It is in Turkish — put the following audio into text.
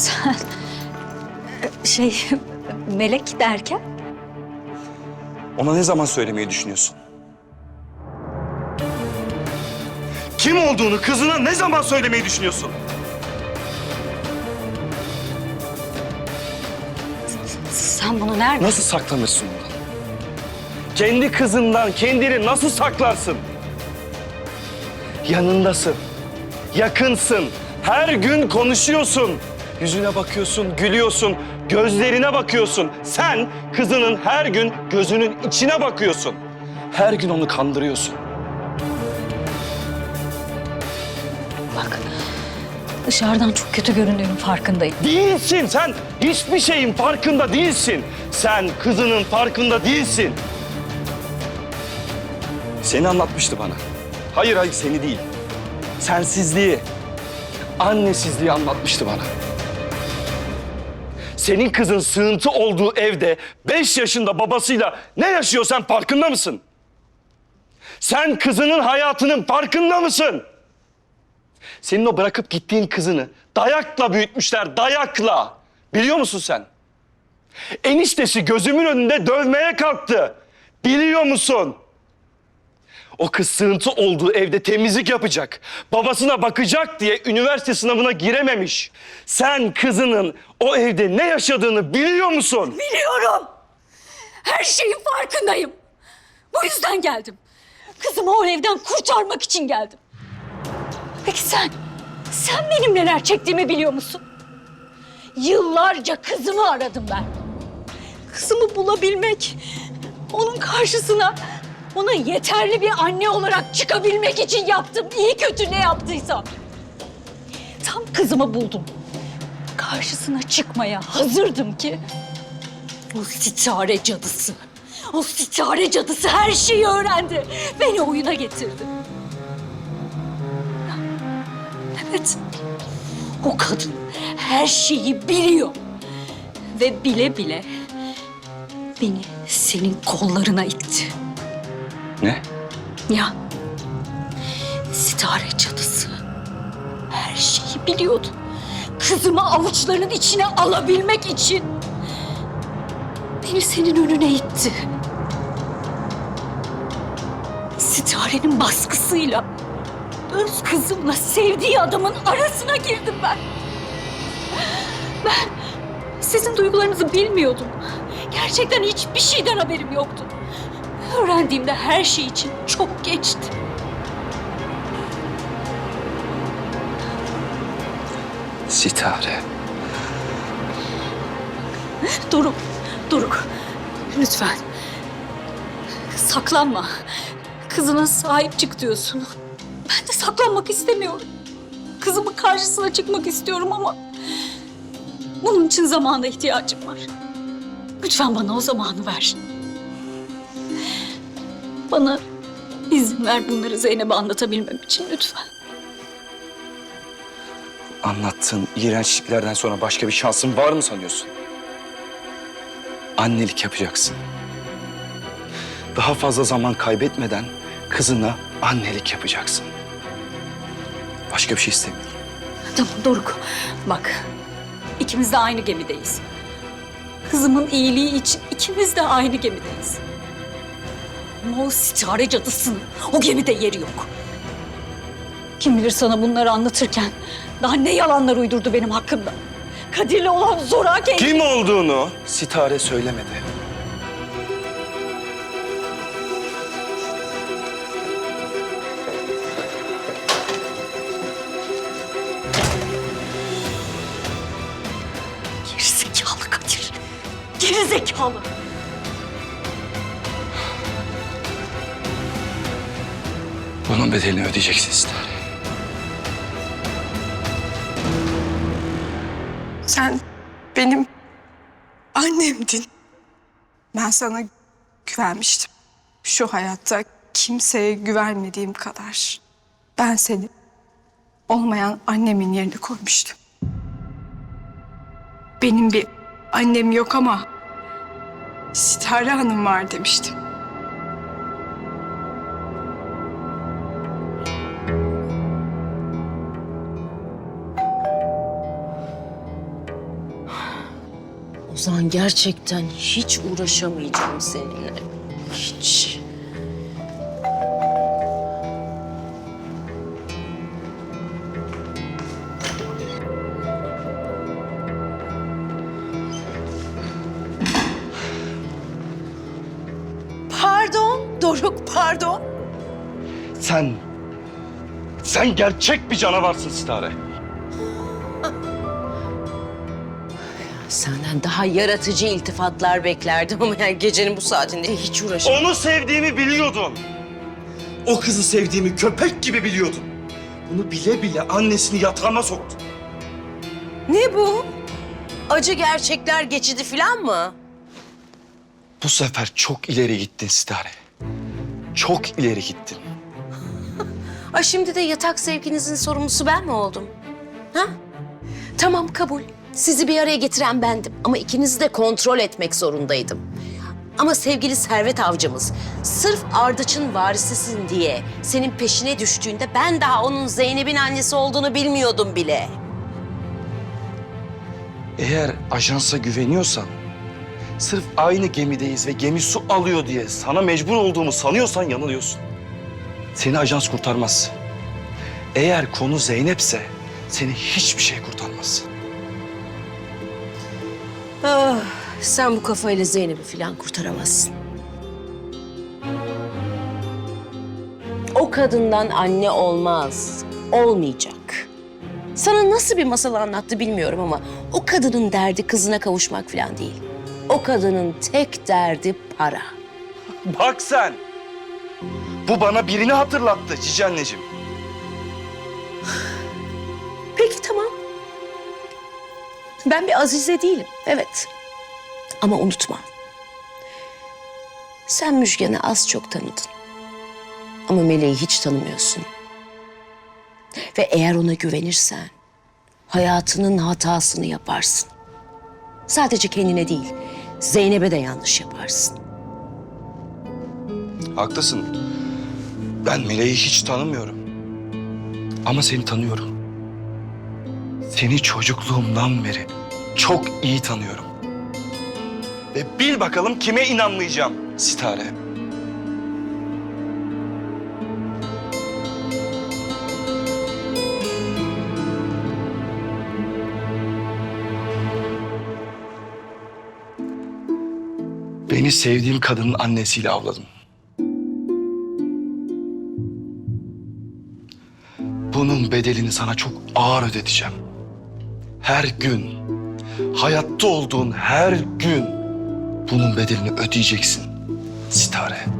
Sen şey melek derken Ona ne zaman söylemeyi düşünüyorsun? Kim olduğunu kızına ne zaman söylemeyi düşünüyorsun? sen bunu nereden? Nasıl saklanırsın ondan? Kendi kızından kendini nasıl saklarsın? Yanındasın, yakınsın, her gün konuşuyorsun. Yüzüne bakıyorsun, gülüyorsun, gözlerine bakıyorsun. Sen kızının her gün gözünün içine bakıyorsun. Her gün onu kandırıyorsun. Bak dışarıdan çok kötü göründüğünün farkındayım. Değilsin sen. Hiçbir şeyin farkında değilsin. Sen kızının farkında değilsin. Seni anlatmıştı bana. Hayır hayır seni değil. Sensizliği, annesizliği anlatmıştı bana. Senin kızın sığıntı olduğu evde beş yaşında babasıyla ne yaşıyor sen farkında mısın? Sen kızının hayatının farkında mısın? Senin o bırakıp gittiğin kızını dayakla büyütmüşler, dayakla. Biliyor musun sen? Eniştesi gözümün önünde dövmeye kalktı. Biliyor musun? O kız sığıntı olduğu evde temizlik yapacak. Babasına bakacak diye üniversite sınavına girememiş. Sen kızının o evde ne yaşadığını biliyor musun? Biliyorum. Her şeyin farkındayım. Bu yüzden geldim. Kızımı o evden kurtarmak için geldim. Peki sen, sen benim neler çektiğimi biliyor musun? Yıllarca kızımı aradım ben. Kızımı bulabilmek, onun karşısına ona yeterli bir anne olarak çıkabilmek için yaptım. İyi kötü ne yaptıysam. Tam kızımı buldum. Karşısına çıkmaya hazırdım ki o sitare cadısı, o sitare cadısı her şeyi öğrendi. Beni oyuna getirdi. Evet, o kadın her şeyi biliyor. Ve bile bile beni senin kollarına itti. Ne? Ya, sitare cadısı her şeyi biliyordu. Kızımı avuçlarının içine alabilmek için beni senin önüne itti. Sitarenin baskısıyla öz kızımla sevdiği adamın arasına girdim ben. Ben sizin duygularınızı bilmiyordum. Gerçekten hiçbir şeyden haberim yoktu. Öğrendiğimde her şey için çok geçti. Sitare. Doruk, Doruk. Lütfen. Saklanma. Kızına sahip çık diyorsun. Ben de saklanmak istemiyorum. Kızımın karşısına çıkmak istiyorum ama... Bunun için zamana ihtiyacım var. Lütfen bana o zamanı ver. Bana izin ver bunları Zeynep'e anlatabilmem için lütfen. Anlattığın iğrençliklerden sonra başka bir şansın var mı sanıyorsun? Annelik yapacaksın. Daha fazla zaman kaybetmeden kızına annelik yapacaksın. Başka bir şey istemiyorum. Tamam Doruk. Bak ikimiz de aynı gemideyiz. Kızımın iyiliği için ikimiz de aynı gemideyiz. Ama o sitare cadısının o gemide yeri yok. Kim bilir sana bunları anlatırken daha ne yalanlar uydurdu benim hakkımda. Kadir'le olan zoraki... Kim olduğunu Sitare söylemedi. Gerizekalı Kadir. Gerizekalı. Bunun bedelini ödeyeceksin Sitare. Sen benim annemdin. Ben sana güvenmiştim. Şu hayatta kimseye güvenmediğim kadar. Ben seni olmayan annemin yerine koymuştum. Benim bir annem yok ama Sitare Hanım var demiştim. Ozan gerçekten hiç uğraşamayacağım seninle. Hiç. Pardon Doruk pardon. Sen, sen gerçek bir canavarsın Sitare. Senden daha yaratıcı iltifatlar beklerdim ama yani gecenin bu saatinde hiç uğraşamam. Onu sevdiğimi biliyordun. O kızı sevdiğimi köpek gibi biliyordun. Bunu bile bile annesini yatağıma soktun. Ne bu? Acı gerçekler geçidi falan mı? Bu sefer çok ileri gittin Sitare. Çok ileri gittin. Ay şimdi de yatak sevginizin sorumlusu ben mi oldum? Ha? Tamam kabul. Sizi bir araya getiren bendim ama ikinizi de kontrol etmek zorundaydım. Ama sevgili Servet avcımız, sırf Ardıç'ın varisisin diye senin peşine düştüğünde ben daha onun Zeynep'in annesi olduğunu bilmiyordum bile. Eğer ajansa güveniyorsan, sırf aynı gemideyiz ve gemi su alıyor diye sana mecbur olduğumu sanıyorsan yanılıyorsun. Seni ajans kurtarmaz. Eğer konu Zeynep'se seni hiçbir şey kurtarmaz. Ah, sen bu kafayla Zeynep'i falan kurtaramazsın. O kadından anne olmaz, olmayacak. Sana nasıl bir masal anlattı bilmiyorum ama o kadının derdi kızına kavuşmak falan değil. O kadının tek derdi para. Bak sen! Bu bana birini hatırlattı cici anneciğim. Peki tamam. Ben bir Azize değilim, evet. Ama unutma. Sen Müjgan'ı az çok tanıdın. Ama Meleği hiç tanımıyorsun. Ve eğer ona güvenirsen hayatının hatasını yaparsın. Sadece kendine değil, Zeynep'e de yanlış yaparsın. Haklısın. Ben Meleği hiç tanımıyorum. Ama seni tanıyorum. Seni çocukluğumdan beri çok iyi tanıyorum. Ve bil bakalım kime inanmayacağım Sitare. Beni sevdiğim kadının annesiyle avladın. Bunun bedelini sana çok ağır ödeteceğim. Her gün, hayatta olduğun her gün bunun bedelini ödeyeceksin. Sitare.